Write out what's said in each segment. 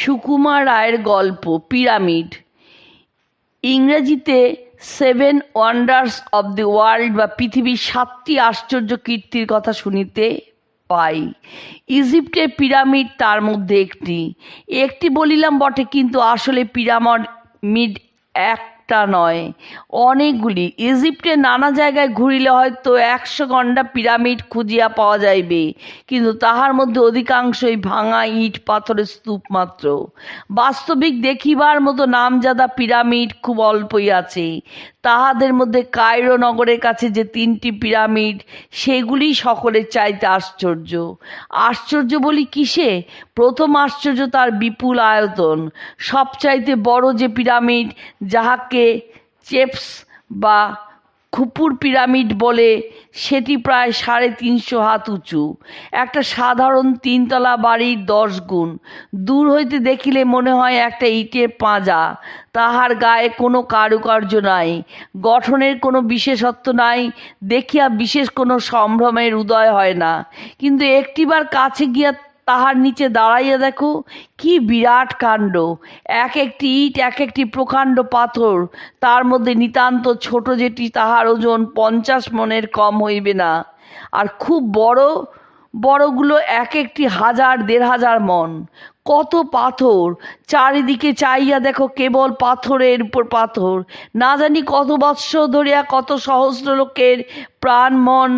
সুকুমার রায়ের গল্প, পিরামিড। ইংরেজিতে seven wonders of the world বা পৃথিবীর সাতটি আশ্চর্য কীর্তির কথা শুনিতে পাই। ইজিপ্টের পিরামিড তার মধ্যে একটি। একটি বলিলাম বটে, কিন্তু আসলে পিরামিড মিড একটা নয়। অনেকগুলি। ইজিপ্টে নানা জায়গায় ঘুরিলে হয়তো একশো ঘণ্টা পিরামিড খুঁজিয়া পাওয়া যাইবে, কিন্তু তাহার মধ্যে অধিকাংশই ভাঙা ইট, পাথরের স্তূপ মাত্র। বাস্তবিক দেখিবার মতো নামজাদা পিরামিড খুব অল্পই আছে। তাহাদের মধ্যে কায়রো নগরের কাছে যে তিনটি পিরামিড, সেগুলি সকলের চাইতে আশ্চর্য। আশ্চর্য বলি কিসে? প্রথম আশ্চর্য তার বিপুল আয়তন। সবচাইতে বড় যে পিরামিড, যাহাকে চেপস বা খুপুর পিরামিড বলে সেটি প্রায় সাড়ে তিনশো হাত উঁচু। একটা সাধারণ তিনতলা বাড়ির দশ গুণ। দূর হইতে দেখিলে মনে হয় একটা ইটের পাঁজা। তাহার গায়ে কোনো কারুকার্য নাই। গঠনের কোনো বিশেষত্ব নাই। দেখিয়া বিশেষ কোনো সম্ভ্রমের উদয় হয় না। কিন্তু একটিবার কাছে গিয়া তাহার নিচে দাঁড়াইয়া দেখো, কি বিরাট কাণ্ড। এক একটি ইট, এক একটি প্রকাণ্ড পাথর। তার মধ্যে নিতান্ত ছোট যেটি তাহার ওজন পঞ্চাশ মনের কম হইবে না। আর খুব বড়, বড়গুলো এক একটি হাজার, দেড় হাজার মন। কত পাথর! চারিদিকে চাইয়া দেখো কেবল পাথরের উপর পাথর। না জানি কত বৎসর ধরিয়া কত সহস্র লোকের প্রাণ মন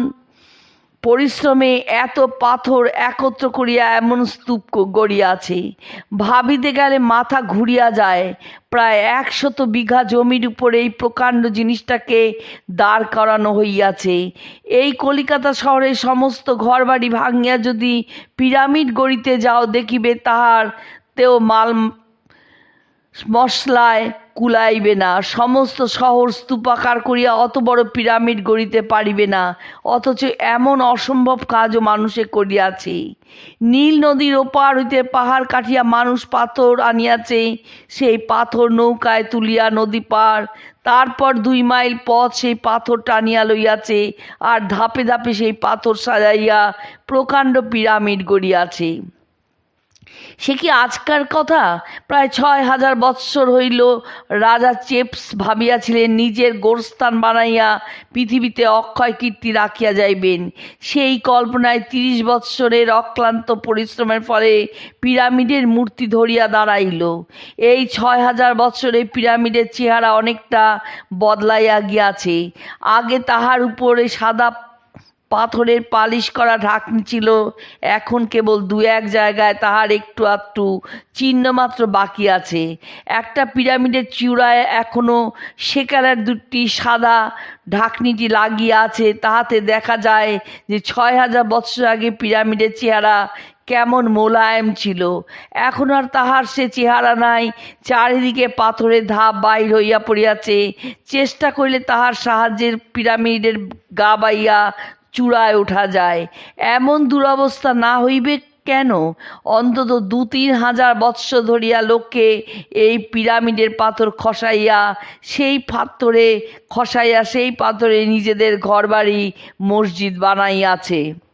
পরিশ্রমে এত পাথর একত্র করিয়া এমন স্তূপ গড়িয়াছে। ভাবিতে গেলে মাথা ঘুরিয়া যায়। প্রায় একশত বিঘা জমির উপরে এই প্রকাণ্ড জিনিসটাকে দাঁড় করানো হইয়াছে। এই কলিকাতা শহরের সমস্ত ঘরবাড়ি ভাঙিয়া যদি পিরামিড গড়িতে যাও, দেখিবে তাহার তেও মাল মশলায় কুলাইবে না, সমস্ত শহর স্তূপাকার করিয়া অত বড় পিরামিড গড়িতে পারিবে না, অথচ এমন অসম্ভব কাজও মানুষে করিয়াছে। নীল নদীর ওপার হইতে পাহাড় কাটিয়া মানুষ পাথর আনিয়াছে, সেই পাথর নৌকায় তুলিয়া নদী পার, তারপর দুই মাইল পথ সেই পাথর টানিয়া লইয়াছে, আর ধাপে ধাপে সেই পাথর সাজাইয়া প্রকাণ্ড পিরামিড গড়িয়াছে। সে কি আজকার কথা? প্রায় ছয় হাজার বৎসর হইল রাজা চেপস ভাবিয়াছিলেন, নিজের গোরস্থান বানাইয়া পৃথিবীতে অক্ষয় কীর্তি রাখিয়া যাইবেন। সেই কল্পনায় তিরিশ বৎসরের অক্লান্ত পরিশ্রমের ফলে পিরামিডের মূর্তি ধরিয়া দাঁড়াইল। এই ছয় হাজার বৎসরে পিরামিডের চেহারা অনেকটা বদলাইয়া গিয়াছে। আগে তাহার উপরে সাদা পাথরের পালিশ করা ঢাকনি ছিল। এখন কেবল দু এক জায়গায় তাহার একটু আধটু চিহ্ন মাত্র বাকি আছে। একটা পিরামিডের চূড়ায় এখনও সেকালের দুটি সাদা ঢাকনিটি লাগিয়ে আছে। তাহাতে দেখা যায় যে ছয় হাজার বৎসর আগে পিরামিডের চেহারা কেমন মোলায়েম ছিল। এখন আর তাহার সে চেহারা নাই। চারিদিকে পাথরের ধাপ বাইর হইয়া পড়িয়াছে। চেষ্টা করিলে তাহার সাহায্যের পিরামিডের গা বাইয়া চূড়ায় ওঠা যায়। এমন দুরবস্থা না হইবে কেন? অন্তত দু তিন হাজার বৎসর ধরিয়া লোককে এই পিরামিডের পাথর খসাইয়া, সেই পাথরে খসাইয়া, সেই পাথরে নিজেদের ঘরবাড়ি মসজিদ বানাইয়াছে।